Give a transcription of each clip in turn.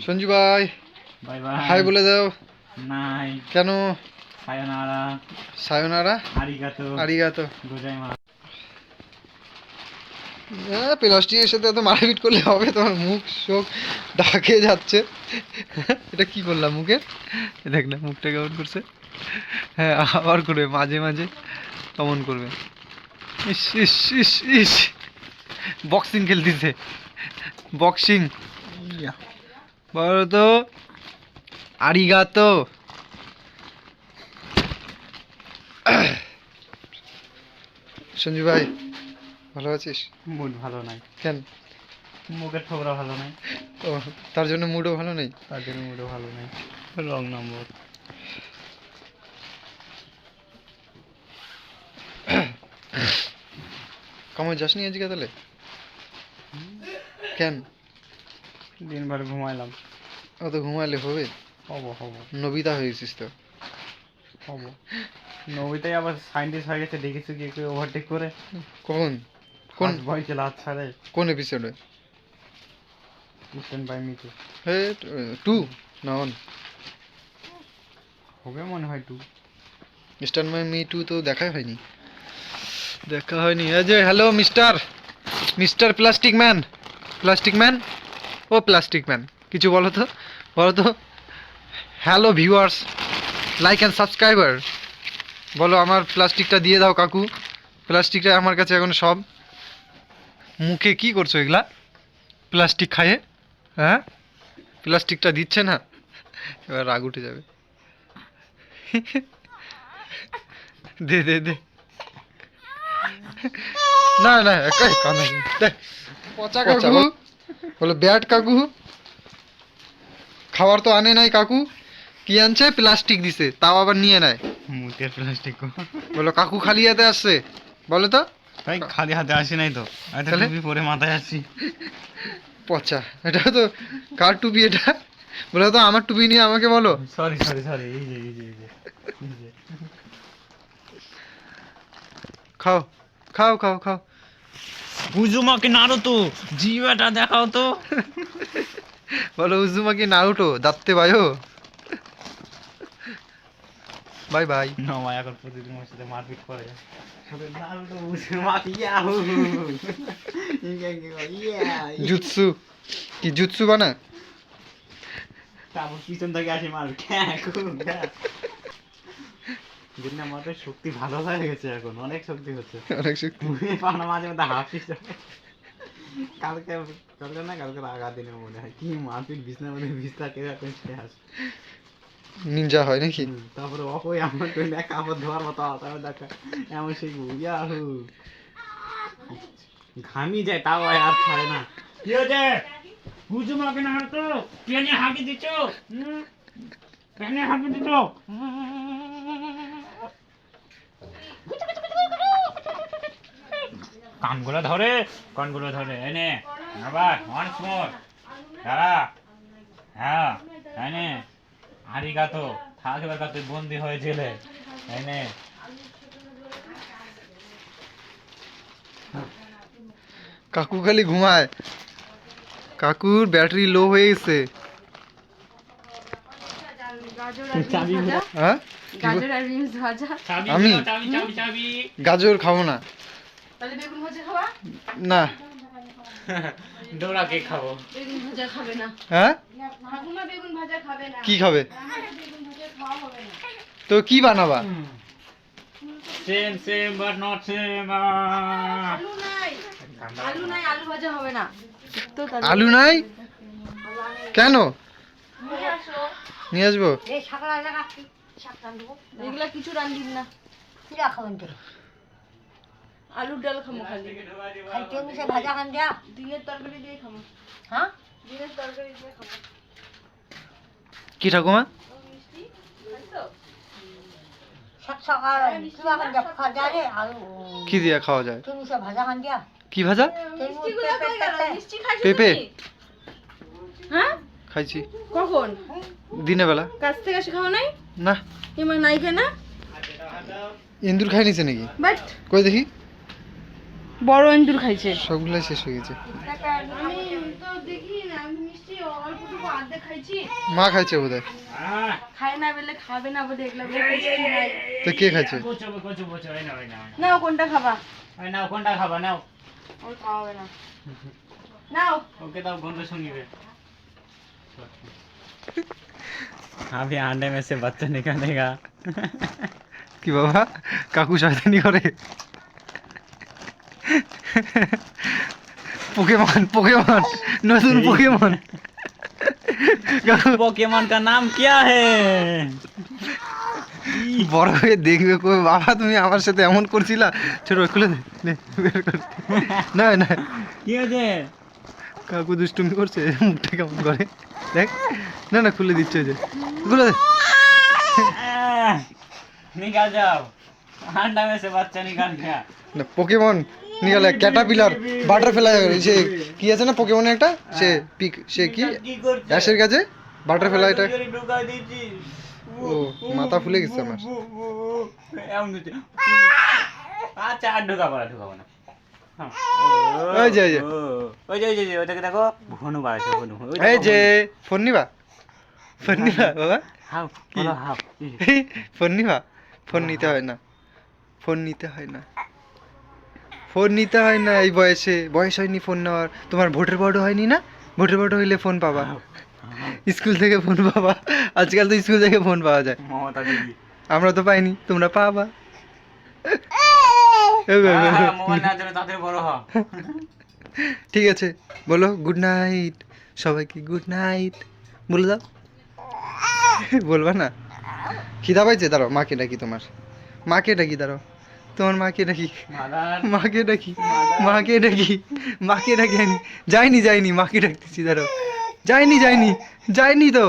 সঞ্জু ভাই। Bye bye. High বলে দাও। নাই। কেন? সায়োনারা। সায়নারা? আরিগাতো। আরিগাতো। প্লাস্টিকের সাথে এত মারপিট করলে হবে? তোমার মুখ ডাকে যাচ্ছে। এটা কি করলাম মুখে? দেখ না মুখটা কেমন করছে। হ্যাঁ আবার করবে মাঝে মাঝে কেমন করবে। ইস ইস ইস ইস। বক্সিং খেলতেছে। বক্সিং। বলো তো আরিগাতো। সঞ্জু ভাই ভালো আছিস? মুড ভালো নাই। কেন? মুখের ঠোকরা ভালো নাই। ও তার জন্য মুডও ভালো নেই? তার জন্য মুডও ভালো নাই। রং নম্বর। কামাই যাসনি আজকে তাহলে? কেন? দিনভর ঘুমাইলাম। অত ঘুমালে হবে? হব হব। নবিতা হয়েছিস তো। হব। নবীতাই আবার সাইন্টিস্ট হয়ে গেছে দেখেছি কি কেউ ওভারটেক করে? কোন? কোন ভয় চলে হাত ছাড়ে কোন এপিসোডে স্ট্যান্ড বাই মিটু হে টু? না অন হবে মনে হয় টু। মিস্টার মাই মি টু তো দেখাই হয়নি। দেখা হয়নি। এই যে hello mister mister plastic man plastic man ও প্লাস্টিক ম্যান। কিছু বলো তো? বলো তো? Hello viewers like and subscriber বলো আমার প্লাস্টিকটা দিয়ে দাও কাকু। প্লাস্টিকটা আমার কাছে এখন সব। মুখে কি করছ এগুলা? প্লাস্টিক খায়ে হ্যাঁ? প্লাস্টিকটা দিচ্ছে না? এবার রাগ উঠে যাবে। দে দে দে। না না পচা কাকু। বলো ব্যাট কাকু খাবার তো আনে নাই কাকু কি আনছে? প্লাস্টিক দিছে তাও আবার নিয়ে নেয়। মুখের প্লাস্টিক বলো কাকু খালি হাতে আসছে। বলো তো। ভাই খালি হাতে আসি নাই তো। তাহলে? টুপি পরে মাথায় আসি পচা এটা তো কার টুপি এটা? বলো তো আমার টুপি নিয়ে আমাকে বলো। সরি সরি সরি এই যে এই যে এই যে। খাও খাও খাও খাও। গুজুমাকে নাড়ো তো জিবাটা দেখাও তো। বলো উজুমাকি নারুটো দাঁততে বায়ো বাই বাই। না মা এখন প্রতিদিন ওর সাথে মারপিট করে। নারুটো উজুমাকি ইয়াহু। জুৎসু কি জুৎসু বানা? তারপর পিছন থেকে আসে মার যেদিন আমাদের শক্তি ভালো হয়ে গেছে এখন অনেক শক্তি হচ্ছে। অনেক শক্তি। পানা মাঝে মধ্যে হাসিস কালকে কালকে না কালকে আগা দিনে মনে হয়। কি মারপিট বিছনার মধ্যে বিছনা কে এখন সে হাস নিনজা হয় নাকি? তারপরে অকই আমার কই না কাপড় ধোয়ার মতো তারপর দেখা। এমন সেই ইয়াহু ঘামি যায় তাও আর ছাড়ে না। কি হয়েছে? বুঝু মাকে না তো পেনে হাঁকি দিচ্ছ? পেনে হাঁকি দিচ্ছ? কানগুলো ধরে কানগুলো ধরে এনে আবার ওয়ান্স মোর দাঁড়া হ্যাঁ এনে আরিগাতো থাকবে কাতে বন্দি হয়ে জেলে এনে কাকু খালি ঘুমায়। কাকুর ব্যাটারি লো হয়ে গেছে। আর হ্যাঁ? আর আমি? গাজর খাব না। তাহলে বেগুন ভাজা খাওয়া না। ডোরা কেক খাব? বেগুন ভাজা খাবে না। হ্যাঁ? ঠাকুমা বেগুন ভাজা খাবে না। কি খাবে? বেগুন ভাজা খাওয়া হবে না। তো কি বানাবা? Same same but not same আলু নাই। আলু নাই আলু ভাজা হবে না। তো আলু। নাই? কেন? নিয়ে আসো। নিয়ে আসব? এগুলা কিছু রান্ধিব না। আলুর ডাল খামো খালি। দিনের তরকারি দিয়ে খামো। হ্যাঁ? দিনের তরকারি দিয়ে খামো। কি ঠাকুমা? খাইছো? কি দিয়া খাওয়া যায়? কি ভাজা? খাইছো পেঁপে। হ্যাঁ? খাইছি। কখন? দিনে বেলা। কাছ থেকে এসে খাওয়া নাই? না। এমন নাই কেনা ইন্দুর খাই নিছে নাকি? বাট কই দেখি? বড় এন্দুর খাইছে সবগুলাই শেষ হয়ে গেছে আমি তো দেখি না আমি মিষ্টি অল্পটুকু আর্ধেক খাইছি মা খাইছে বোধ আহ, খাই না বলে খাবে না বলে এগুলো বলে টেস্টি নাই তো কে খাইছে বোঝো, বোঝো, বোঝো, এই নাও, এই নাও, এই নাও। নাও কোনটা খাবা এই নাও, কোনটা খাবা নাও ওর খাওয়া হবে না নাও ओके तो गंध सुनिए अभी अंडे में से बच्चा निकलेगा কি বাবা কাকু শয়তানি করে পোকেমন পোকেমন নতুন পোকেমন কাকু पोकेमोन का नाम क्या है বড় হয়ে দেখবে কই বাবা তুমি আমার সাথে এমন করছিলা ছোট খুলে দে নে, বের কর। না না কি আছে কাকু দুষ্টুমি করছে মুখটা কেমন করে দেখ না না খুলে দিচ্ছে ওই যে খুলে দে आह, निकाल जाओ अंडा में से बच्चा निकाल गया না পোকেমন নিকালে ক্যাটাপিলার বাটারফ্লাই সে কি আছে না পোকেমনে একটা? সে পিক সে কি? অ্যাশের কাছে? বাটারফ্লাইটা ও মাথা ফুলে গেছে আমার। আচ্ছা আর ঢুকাবো না ঢুকাবো না। হ্যাঁ। ওই যে, ওই যে। ওই যে ওই যে, ওই ওটাকে দেখো ভনু বাড়ছে ভনু এই যে ফোন নিবা? ফোন নিবা বাবা? হাউ কি? হাউ ফোন নিবা? ফোন নিতে হয় না। ফোন নিতে হয় না। ফোন নিতে হয় না এই বয়সে। বয়স হয়নি ফোন নেওয়ার। তোমার ভোটের বড় হয়নি না? ভোটের বড় হইলে ফোন পাবা। স্কুল থেকে ফোন পাবা। আজকাল তো স্কুল থেকে ফোন পাওয়া যায়। আমরা তো পাইনি তোমরা পাবা। হ্যাঁ, মোবাইল নেওয়ার জন্য তাড়াতাড়ি বড় হ ঠিক আছে বলো গুড নাইট। সবাইকে গুড নাইট। বলে দাও। বলবা না? খিদা পাইছে? দাঁড়াও মাকে ডাকি তোমার। মাকে ডাকি দাঁড়াও। তোমার মাকে ডাকি। মাকে ডাকি। মাকে ডাকি। মাকে ডাকি আনি যাইনি যাইনি মাকে ডাকতেছি দাঁড়াও। যাইনি যাইনি যাইনি তো।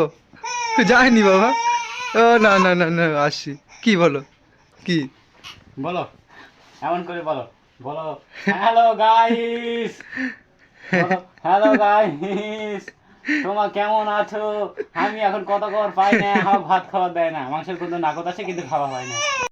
যাইনি বাবা। ও না না না না আসছি কি বলো? কি? বলো। এমন করে বলো। বলো হ্যালো গাইস হ্যালো গাইস তোমার কেমন আছো? আমি এখন কত কর পাই না আমার ভাত খাওয়া দেয় না। মাংসের কিন্তু নাকত আছে কিন্তু খাওয়া হয় না।